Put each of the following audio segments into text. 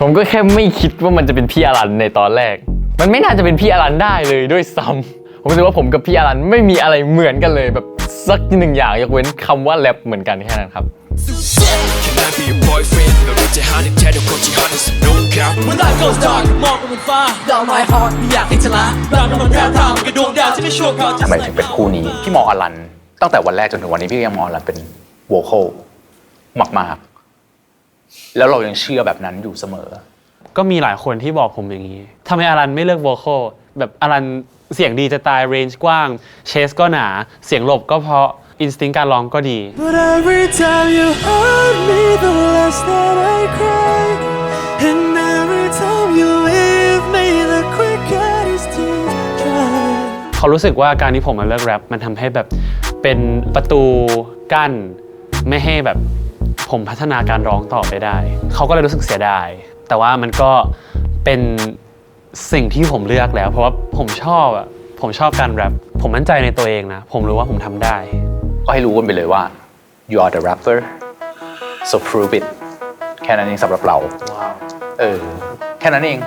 ผมก็แค่ไม่คิดว่ามันจะเป็นพี่อารันในตอนแรก มันไม่น่าจะเป็นพี่อารันได้เลยด้วยซ้ำผมรู้สึกว่าผมกับพี่อารันไม่มีอะไรเหมือนกันเลยแบบสักหนึ่งอย่างยกเว้นคำว่าแรปเหมือนกันแค่นั้นครับทำไมถึงเป็นคู่นี้ พี่มองอลัน ตั้งแต่วันแรกจนถึงวันนี้พี่ยังมองอลันเป็นโวโลมากๆ แล้วเรายังเชื่อแบบนั้นอยู่เสมอ ก็มีหลายคนที่บอกผมอย่างนี้ทำไมอารันไม่เลือกโวคอลแบบอารันเสียงดีจะตายเรนจ์กว้าง เชสก็หนา เสียงหลบก็เพราะอินสติ้งการร้องก็ดี But every time you hurt me, the less that I cry. And every time you leave me, the quicker these tears dry. เขารู้สึกว่าการที่ผมมาเลิกแรปมันทำให้แบบเป็นประตูกั้น ไม่ให้แบบ ผมพัฒนาการร้องต่อไปได้ เขาก็เลยรู้สึกเสียดาย แต่ว่ามันก็เป็นสิ่งที่ผมเลือกแล้ว เพราะว่าผมชอบอะผมชอบการแรปผมมั่นใจในตัวเองนะ ผมรู้ว่าผมทำได้ ก็ให้รู้กันไปเลยว่า you are the rapper so prove it แค่นั้นเองสำหรับเราเออแค่นั้นเอง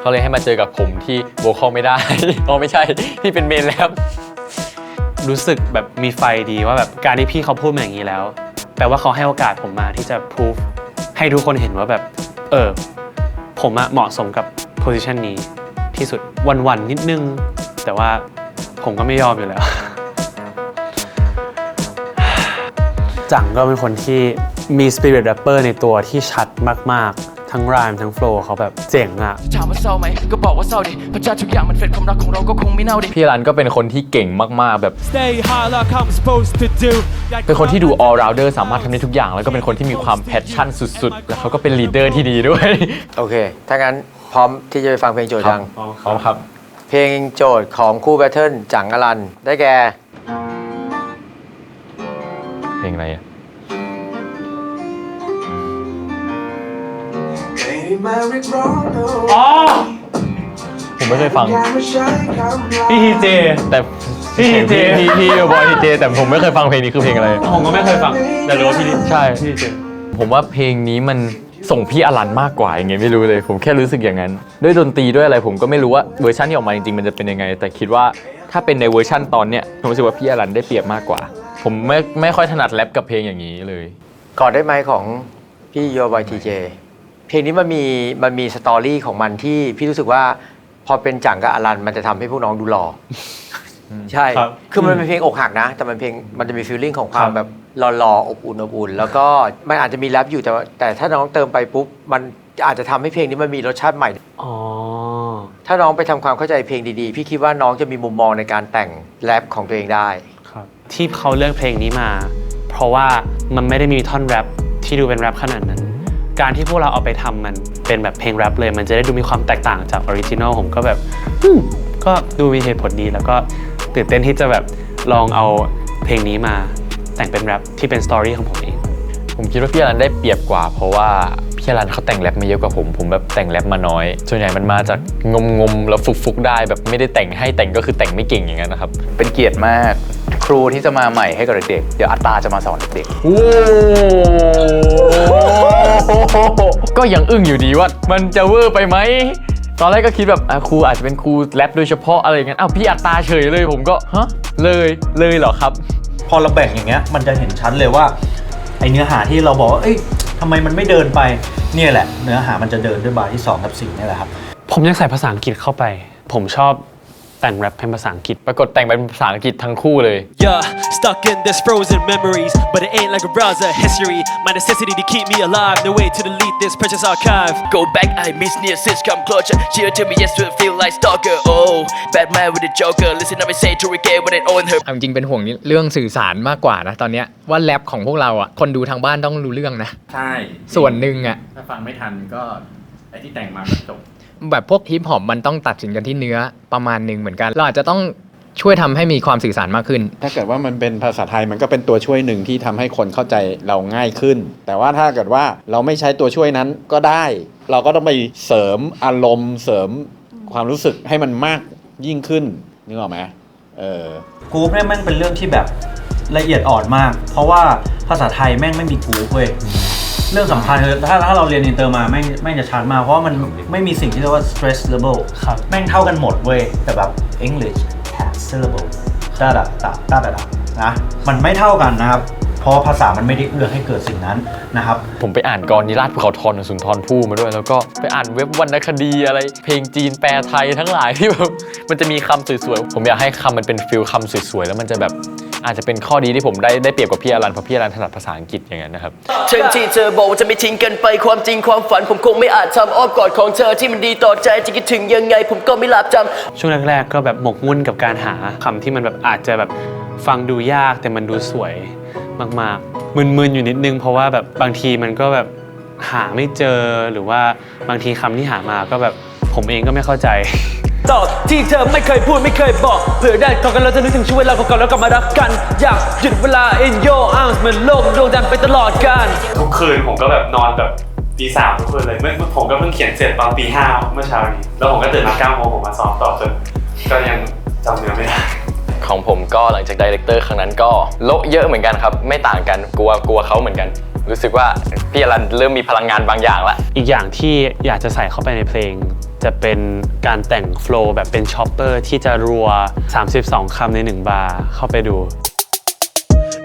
เขาเลยให้มาเจอกับผมที่โวคอลไม่ได้ อ๋อไม่ใช่ที่เป็นเมนแล้ว รู้สึกแบบมีไฟดีว่าแบบการที่พี่เขาพูดมาอย่างนี้แล้ว แปลว่าเขาให้โอกาสผมมาที่จะพูฟให้ทุกคนเห็นว่าแบบ เออ ผมอะเหมาะสมกับโพสิชันนี้ที่สุดวันๆนิดนึง แต่ว่าผมก็ไม่ยอมอยู่แล้ว จังก็เป็นคนที่มีสปิริตแรปเปอร์ในตัวที่ชัดมากๆ ทั้งร y มทั้งโฟล์เขาแบบเจ๋งอะถามว่าเศร้าไหมก็บอกว่าเศร้าดิเพราะใจทุกอย่างมันเฟดความรักของเราก็คงไม่เน่าดิพี่อรันก็เป็นคนที่เก่งมากๆแบบ Stay high like I'm supposed to do. เป็นคนที่ดู all rounder สามารถทำได้ทุกอย่าง แล้วก็เป็นคนที่มีความแพชชั่นสุดๆ แล้วเขาก็เป็นลีดเดอร์ที่ดีด้วยโอเค ถ้างั้นพร้อมที่จะไปฟังเพลงโจทย์ยัง พร้อมครับ เพลงโจทย์ของคู่แบทเทิลจังอลัน ได้แก่ เพลงอะไรอะ อ๋อผมไม่เคยฟัง พี่ทีเจ แต่พี่พี่เจ พี่พี่บอยทีเจ แต่ผมไม่เคยฟังเพลงนี้คือเพลงอะไร ผมก็ไม่เคยฟัง แต่รู้ว่าพี่ทีใช่ พี่ทีเจ ผมว่าเพลงนี้มันส่งพี่อลันมากกว่าอย่างเงี้ยไม่รู้เลย ผมแค่รู้สึกอย่างนั้น ด้วยดนตรีด้วยอะไรผมก็ไม่รู้ว่าเวอร์ชันที่ออกมาจริงๆมันจะเป็นยังไง แต่คิดว่าถ้าเป็นในเวอร์ชันตอนเนี้ยผมรู้สึกว่าพี่อลันได้เปรียบมากกว่า ผมไม่ไม่ค่อยถนัดแรปกับเพลงอย่างนี้เลย ก่อนได้ไหมของพี่โยบอยทีเจ เพลงนี้มันมีมันมีสตอรี่ของมันที่พี่รู้สึกว่าพอเป็นจังกับอลันมันจะทำให้พวกน้องดูหล่ออใช่ ครับคือมันเป็นเพลงอกหักนะ แต่มันเพลงมันจะมีฟีลลิ่งของความครับ แบบหล่อๆอบอุ่นอบอุ่น แล้วก็มันอาจจะมีแรปอยู่แต่ว่าแต่ถ้าน้องเติมไปปุ๊บมันอาจจะทำให้เพลงนี้มันมีรสชาติใหม่ อ๋อ ถ้าน้องไปทำความเข้าใจเพลงดีๆ พี่คิดว่าน้องจะมีมุมมองในการแต่งแรปของตัวเองได้ ครับ ที่เขาเลือกเพลงนี้มา เพราะว่ามันไม่ได้มีท่อนแรปที่ดูเป็นแรปขนาดนั้น การที่พวกเราเอาไปทำมันเป็นแบบเพลงแรปเลย มันจะได้ดูมีความแตกต่างจากออริจินอลผมก็แบบอืมก็ดูมีเหตุผลดี แล้วก็ตื่นเต้นที่จะแบบลองเอาเพลงนี้มาแต่งเป็นแรปที่เป็นสตอรี่ของผมเอง ผมคิดว่าพี่อรันได้เปรียบกว่า เพราะว่าพี่อรันเขาแต่งแรปมาเยอะกว่าผม ผมแบบแต่งแรปมาน้อย ส่วนใหญ่มันมาจากงมงมๆแล้วฟุกฟุกๆได้แบบไม่ได้แต่งให้แต่งก็คือแต่งไม่เก่งอย่างนั้นนะครับ เป็นเกียรติมากค รูที่จะมาใหม่ให้กับเด็กๆ เดี๋ยวอัตตาจะมาสอนเด็กโอ้ก็ยังอึ้งอยู่ดีว่ามันจะเวอร์ไปไหม ตอนแรกก็คิดแบบอะครูอาจจะเป็นครูแรปโดยเฉพาะอะไรอย่างนั้นอ้าวพี่อัตตราเฉยเลยผมก็ฮะเลยเลยเหรอครับ พอเราแบ่งอย่างเงี้ยมันจะเห็นชัดเลยว่าไอเนื้อหาที่เราบอกว่าเอ้ยทำไมมันไม่เดินไปเนี่ยแหละ เนื้อหามันจะเดินด้วยบาร์ที่2กับ4นี่แหละครับ ผมยังใส่ภาษาอังกฤษเข้าไป ผมชอบ แต่งแรปเป็นภาษาอังกฤษ ปรากฏแต่งเป็นภาษาอังกฤษทั้งคู่เลย Yeah, stuck in this frozen memories, but it ain't like a browser history. My necessity to keep me alive, no way to delete this precious archive. Go back I miss near sis come closer Cheer to me yes to feel like stalker Oh Batman with the Joker Listen up and say to regret when it own her เอาจริงๆเป็นห่วงเรื่องสื่อสารมากกว่านะตอนเนี้ยว่าแรปของพวกเราอะคนดูทางบ้านต้องรู้เรื่องนะ ใช่ส่วนหนึ่งอะ ถ้าฟังไม่ทันก็ไอที่แต่งมาก็จบ แบบพวกฮิปฮอปมันต้องตัดสินกันที่เนื้อประมาณหนึ่งเหมือนกัน เราอาจจะต้องช่วยทำให้มีความสื่อสารมากขึ้น ถ้าเกิดว่ามันเป็นภาษาไทยมันก็เป็นตัวช่วยหนึ่งที่ทำให้คนเข้าใจเราง่ายขึ้น แต่ว่าถ้าเกิดว่าเราไม่ใช้ตัวช่วยนั้นก็ได้ เราก็ต้องไปเสริมอารมณ์เสริมความรู้สึกให้มันมากยิ่งขึ้นนึกออกไหมเออกรุ๊ปเนี่ยแม่งเป็นเรื่องที่แบบละเอียดอ่อนมาก เพราะว่าภาษาไทยแม่งไม่มีกรุ๊ปเว้ย เรื่องสำคัญคือถ้าถ้าเราเรียนอินเตอร์มาแม่งแม่งจะชัดมาก เพราะว่ามันไม่มีสิ่งที่เรียกว่า stress level ครับ แม่งเท่ากันหมดเว้ย แต่แบบ English has syllable ดาดาดาดาดาดานะ มันไม่เท่ากันนะครับ เพราะภาษามันไม่ได้เอื้อให้เกิดสิ่งนั้นนะครับ ผมไปอ่านกรนิราชภูเขาทองของสุนทรภู่มาด้วย แล้วก็ไปอ่านเว็บวรรณคดีอะไร เพลงจีนแปลไทยทั้งหลายที่แบบมันจะมีคำสวยๆ ผมอยากให้คำมันเป็นฟิลคำสวยๆ แล้วมันจะแบบ อาจจะเป็นข้อดีที่ผมได้ได้เปรียบกับพี่อรันเพราะพี่อรันถนัดภาษาอังกฤษอย่างนั้นนะครับถึงที่เธอบอกว่าจะไม่ทิ้งกันไปความจริงความฝันผมคงไม่อาจทำอ้อมกอดของเธอที่มันดีต่อใจจะคิดถึงยังไง ผมก็ไม่หลับจำช่วงแรกๆก็แบบหมกมุ่นกับการหาคำที่มันแบบอาจจะแบบฟังดูยากแต่มันดูสวยมากๆมึนๆอยู่นิดนึง เพราะว่าแบบบางทีมันก็แบบหาไม่เจอหรือว่าบางทีคำที่หามาก็แบบผมเองก็ไม่เข้าใจ ตอบที่เธอไม่เคยพูดไม่เคยบอกเผื่อได้ก่อนกันเราจะนึกถึงช่วงเวลาก่อนๆแล้วกลับมารักกัน อยากหยุดเวลา in your arms เหมือนโลกดวงจันทร์ไปตลอดกาลทุกคืนผมก็แบบนอนแบบตีสามทุกคืนเลยเมื่อผมก็เพิ่งเขียนเสร็จตอนตีห้าเมื่อเช้านี้แล้วผมก็ตื่นมาเก้าโมงผมมาซ้อมต่อจนก็ยังจำเนื้อไม่ได้ของผมก็หลังจากดีเลกเตอร์ครั้งนั้นก็โละเยอะเหมือนกันครับไม่ต่างกันกลัวกลัวเขาเหมือนกัน รู้สึกว่าพี่อรันเริ่มมีพลังงานบางอย่างละอีกอย่างที่อยากจะใส่เข้าไปในเพลง จะเป็นการแต่งโฟล์แบบเป็นช็อปเปอร์ที่จะรัว 32 คำใน 1 บาร์เข้าไปดู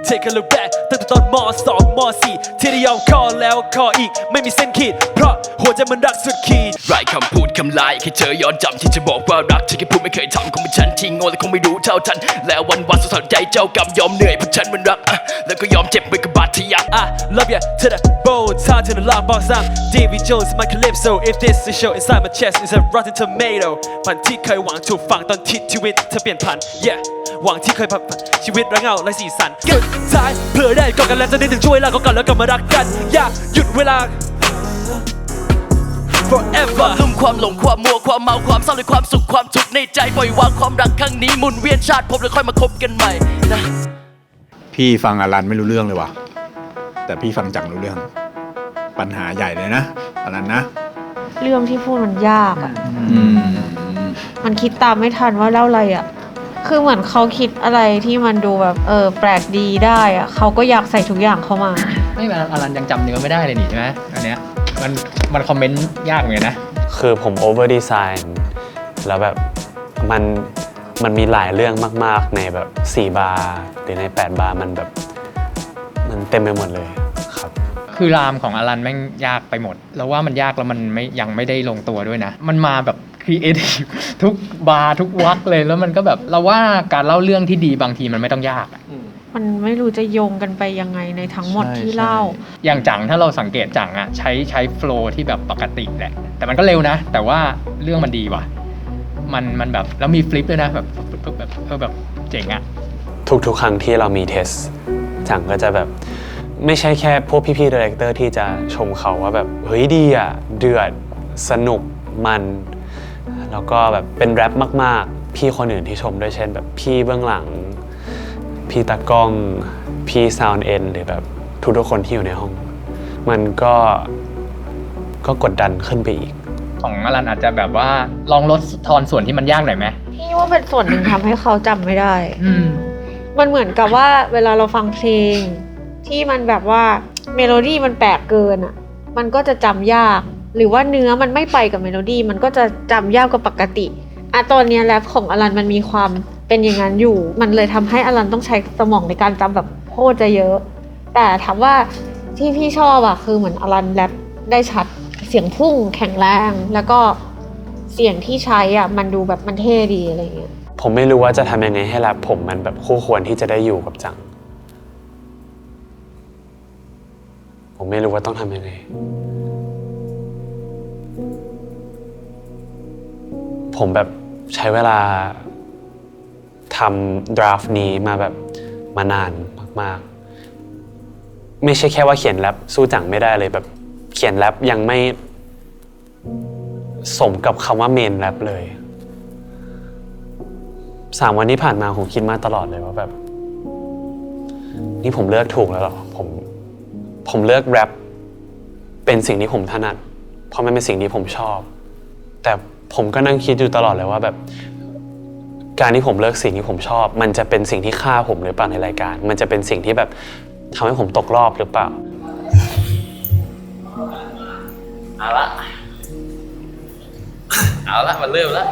Take a look back ตั้งแต่ตอนม2ม4ที่ได้ยอมคอแล้วคออีก ไม่มีเส้นขีด เพราะหัวใจมันรักสุดขีดไรคำพูดคำลายแค่เธอย้อนจำที่จะบอกว่ารักที่แค่พูดไม่เคยทำคงเป็นฉันที่โง่และคงไม่รู้เท่าทัน แล้ววันวันสุดสนใจเจ้ากรรมยอมเหนื่อยเพราะฉันมันรักอะแล้วก็ยอมเจ็บไปกับบาดทะยัก I love ya to the bone, tied to the lockbox. I'm Davy Jones, my calypso. If this is show inside my chest is a rotten tomato. ฝันที่เคยหวังถูกฝังตอนที่ชีวิตเธอเปลี่ยนผัน yeah หวังที่เคยผันชีวิตระเงาและสีสันสุดท้ายเพื่อได้ก่อนกันแล้วจะนึกถึงช่วยเวลาก่อนๆแล้วกลับมารักกัน อย่าหยุดเวลา forever ลืมความหลงความมัวความเมาความเศร้าหรือความสุขความทุกข์ในใจปล่อยวางความรักครั้งนี้หมุนเวียนชาติพบแล้วค่อยมาคบกันใหม่นะพี่ฟังอลันไม่รู้เรื่องเลยว่ะ แต่พี่ฟังจังรู้เรื่อง ปัญหาใหญ่เลยนะอลันนะเรื่องที่พูดมันยากอะ่ะมันคิดตามไม่ทันว่าเล่าอะไรอะ่ะ คือเหมือนเขาคิดอะไรที่มันดูแบบเออแปลกดีได้อะ่ะเขาก็อยากใส่ทุกอย่างเข้ามา ไม่เป็นอลันยังจำเนื้อไม่ได้เลยนี่ใช่ไหมอันเนี้ยมันมันคอมเมนต์ยากเหมือนกันนะ คือผมโอเวอร์ดีไซน์แล้วแบบมันมันมีหลายเรื่องมาก ๆ ในแบบ 4 บาร์หรือใน 8 บาร์มันแบบ มันเต็มไปหมดเลยครับ คือรามของอลันแม่งยากไปหมด แล้วว่ามันยากแล้วมันไม่ยังไม่ได้ลงตัวด้วยนะ มันมาแบบ ครีเอทีฟทุกบาร์ทุกวักเลยแล้วมันก็แบบเราว่าการเล่าเรื่องที่ดีบางทีมันไม่ต้องยากอะมันไม่รู้จะโยงกันไปยังไงในทั้งหมดใช่ที่เล่า อย่างจังถ้าเราสังเกตจังอะใช้ใช้โฟล์ที่แบบปกติแหละ แต่มันก็เร็วนะ แต่ว่าเรื่องมันดีว่ะมันมันแบบแล้วมีฟลิปด้วยนะแบบแบบเออแบบเจ๋งอะทุกๆ ครั้งที่เรามีเทสจังก็จะแบบไม่ใช่แค่พวกพี่ๆดีเรคเตอร์ที่จะชมเขาว่าแบบ เฮ้ยดีอะ เดือดสนุกมัน แล้วก็แบบเป็นแรปมาก ๆ พี่คนอื่นที่ชมด้วยเช่น แบบพี่เบื้องหลัง พี่ตากล้องพี่ซาวน์เอ็นหรือแบบทุกๆคนที่อยู่ในห้อง มันก็ก็กดดันขึ้นไปอีก ของอลันอาจจะแบบว่าลองลดทอนส่วนที่มันยากหน่อยไหมพี่ว่าเป็นส่วนหนึ่งทำให้เขาจำไม่ได้ อืม มันเหมือนกับว่าเวลาเราฟังเพลง ที่มันแบบว่าเมโลดี้มันแปลกเกินอะ มันก็จะจำยาก หรือว่าเนื้อมันไม่ไปกับเมโลดี้มันก็จะจำยากกว่าปกติอะตอนนี้แรปของอลันมันมีความเป็นอย่างนั้นอยู่ มันเลยทำให้อลันต้องใช้สมองในการจำแบบโคตรจะเยอะ แต่ถามว่าที่พี่ชอบอะคือเหมือนอลันแรปได้ชัดเสียงพุ่งแข็งแรงแล้วก็เสียงที่ใช้อะมันดูแบบมันเท่ดีอะไรเงี้ยผมไม่รู้ว่าจะทำยังไงให้แรปผมมันแบบคู่ควรที่จะได้อยู่กับจัง ผมไม่รู้ว่าต้องทำยังไง ผมแบบใช้เวลาทำดราฟต์นี้มาแบบมานานมากๆ ไม่ใช่แค่ว่าเขียนแรปสู้จังไม่ได้เลยแบบเขียนแรปยังไม่สมกับคำว่าเมนแรปเลยสามวันที่ผ่านมาผมคิดมาตลอดเลยว่าแบบ นี่ผมเลือกถูกแล้วหรอผมผมเลือกแรปเป็นสิ่งที่ผมถนัด เพราะมันเป็นสิ่งที่ผมชอบ แต่ ผมก็นั่งคิดอยู่ตลอดเลยว่าแบบ การที่ผมเลือกสิ่งที่ผมชอบ มันจะเป็นสิ่งที่ฆ่าผมหรือเปล่าในรายการ มันจะเป็นสิ่งที่แบบทำให้ผมตกรอบหรือเปล่าเอาละเอาละมันเริ่มแล้ว